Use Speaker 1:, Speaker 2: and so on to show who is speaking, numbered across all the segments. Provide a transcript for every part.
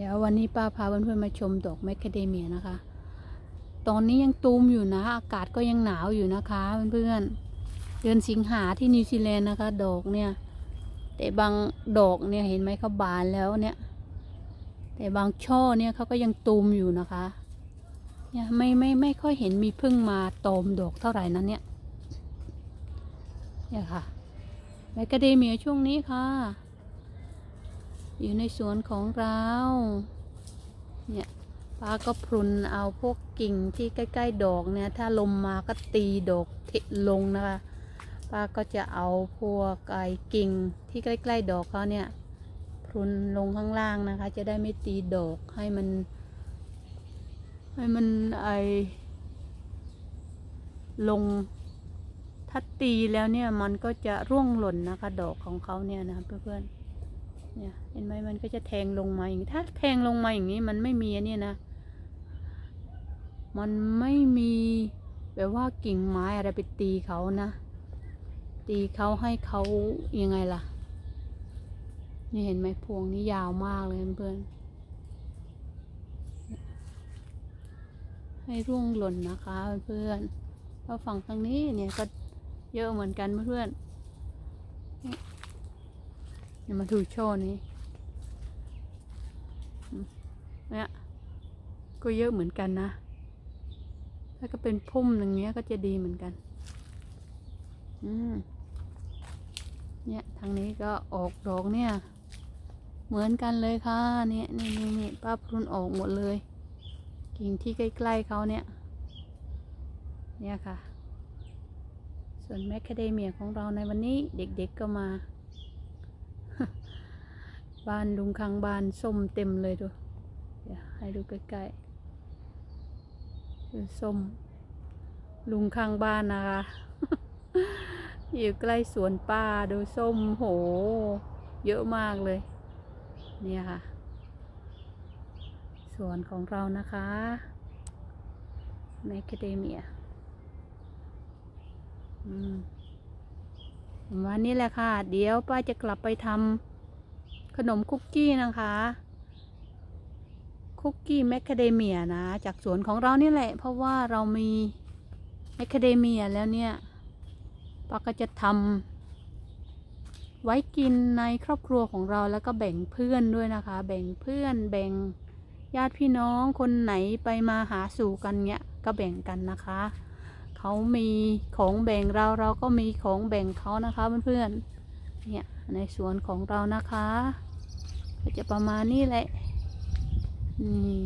Speaker 1: เดี๋ยววันนี้ป้าพาเพื่อนๆมาชมดอกแมคคาเดเมียนะคะ ตอนนี้ยังตูมอยู่นะ อากาศก็ยังหนาวอยู่นะคะเพื่อนๆเดือนสิงหาที่นิวซีแลนด์นะคะ ดอกเนี่ย แต่บางดอกเนี่ยเห็นไหมเขาบานแล้วเนี่ย แต่บางช่อเนี่ยเขาก็ยังตูมอยู่นะคะเนี่ยไม่ไม่ไม่ค่อยเห็นมีพึ่งมาตอมดอกเท่าไหร่นั้นเนี่ยเนี่ยค่ะแมคคาเดเมียช่วงนี้ค่ะ อยู่ในสวนของเรา เนี่ยป้าก็พรุนเอาพวกกิ่งที่ใกล้ ๆ ดอกเนี่ย ถ้าลมมาก็ตีดอกเทลงนะคะ ป้าก็จะเอาพวกไอ้กิ่งที่ใกล้ ๆ ดอกเขาเนี่ยพรุนลงข้างล่างนะคะ จะได้ไม่ตีดอกให้มัน ให้มันไอลงถ้าตีแล้วเนี่ยมันก็จะร่วงหล่นนะคะ ดอกของเขาเนี่ยนะคะเพื่อนๆ เนี่ยเห็นไหมมันก็จะแทงลงมาอย่างนี้ถ้าแทงลงมาอย่างนี้มันไม่มีนเนี่ยนะ มันไม่มีแบบว่ากิ่งไม้อะไรไปตีเขานะ ตีเขาให้เขายังไงล่ะ นี่เห็นไหมพวงนี้ยาวมากเลยเพื่อนให้ร่วงหล่นนะคะเพื่อนๆแล้วฝั่งทางนี้เนี่ยก็เยอะเหมือนกันเพื่อนๆ มาดูโชว์นี้เนี่ยก็เยอะเหมือนกันนะ ถ้าก็เป็นพุ่มอย่างเงี้ยก็จะดีเหมือนกัน อืม เนี่ยทางนี้ก็ออกดอกเนี่ย เหมือนกันเลยค่ะเนี่ยนี่นี่นี่ป้าพรุนออกหมดเลย กิ่งที่ใกล้ๆเขาเนี่ย เนี่ยค่ะ ส่วนแมคคาเดเมียของเราในวันนี้เด็กๆก็มา บ้านลุงคังบ้านส้มเต็มเลยดูเดี๋ยวให้ดูใกล้ๆดูส้ม ลุงข้างบ้านนะคะ อยู่ใกล้สวนป้าดูส้มโห เยอะมากเลย เนี่ยค่ะ สวนของเรานะคะแมคคาเดเมียอืมวันนี้แหละค่ะ เดี๋ยวป้าจะกลับไปทำ ขนมคุกกี้นะคะ คุกกี้แมคคาเดเมียนะ จากสวนของเรานี่แหละ เพราะว่าเรามีแมคคาเดเมียแล้วเนี่ยปาก็จะทำไว้กินในครอบครัวของเราแล้วก็แบ่งเพื่อนด้วยนะคะ แบ่งเพื่อนแบ่งญาติพี่น้องคนไหนไปมาหาสู่กันเนี้ยก็แบ่งกันนะคะเขามีของแบ่งเราเราก็มีของแบ่งเขานะคะเพื่อนๆเนี่ยในสวนของเรานะคะ ก็จะประมาณนี้แหละนี่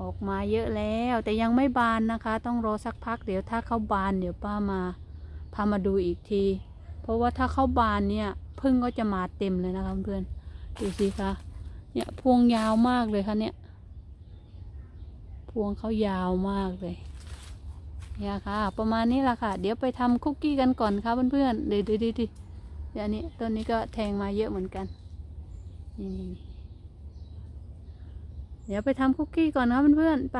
Speaker 1: ออกมาเยอะแล้ว แต่ยังไม่บานนะคะ ต้องรอสักพักเดี๋ยวถ้าเขาบานเดี๋ยวป้ามาพามาดูอีกที เพราะว่าถ้าเขาบานเนี่ยพึ่งก็จะมาเต็มเลยนะคะเพื่อนดูสิคะเนี่ยพวงยาวมากเลยค่ะเนี่ย พวงเขายาวมากเลยเนี่ยค่ะ ประมาณนี้แหละค่ะ เดี๋ยวไปทำคุกกี้กันก่อนค่ะเพื่อนๆเดี๋ยวดูดิเดี๋ยวนี้ต้นนี้ก็แทงมาเยอะเหมือนกัน นี่เดี๋ยวไปทำคุกกี้ก่อนนะเพื่อนๆไป